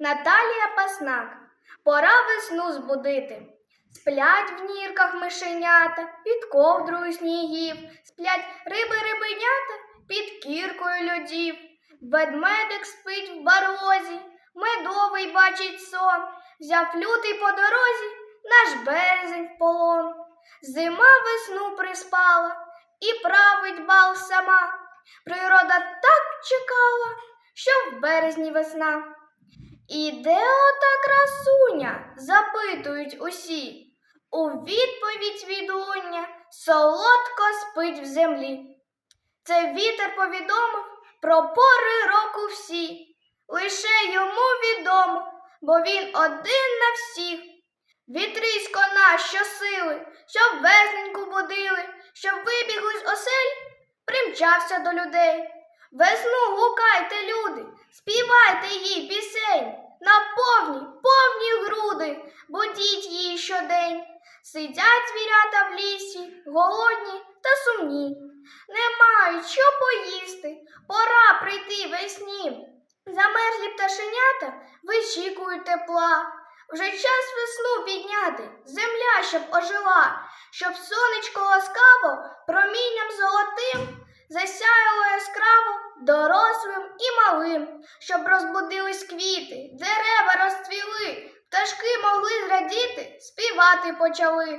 Наталія Паснак. Пора весну збудити. Сплять в нірках мишенята, під ковдрою снігів, сплять риби рибенята під кіркою льодів. Ведмедик спить в барозі, медовий бачить сон, взяв лютий по дорозі, наш березень в полон. Зима весну приспала і править бал сама. Природа так чекала, що в березні весна. І де ота красуня? запитують усі. У відповідь відлуння солодко спить в землі. Це вітер повідомив про пори року всі. Лише йому відомо, бо він один на всіх. Вітрисько наш щосили, щоб весненьку будили, щоб вибігли з осель, примчався до людей. Весну гукайте, повні, повні груди, будіть її щодень. Сидять звірята в лісі, голодні та сумні. Не мають що поїсти, пора прийти весні. Замерзлі пташенята вичікують тепла. Вже час весну підняти, земля щоб ожила, щоб сонечко ласкаво промінням золотим засяяло яскраво дорослим і малим, щоб розбудились квіти, дерева розцвіли, співати почали.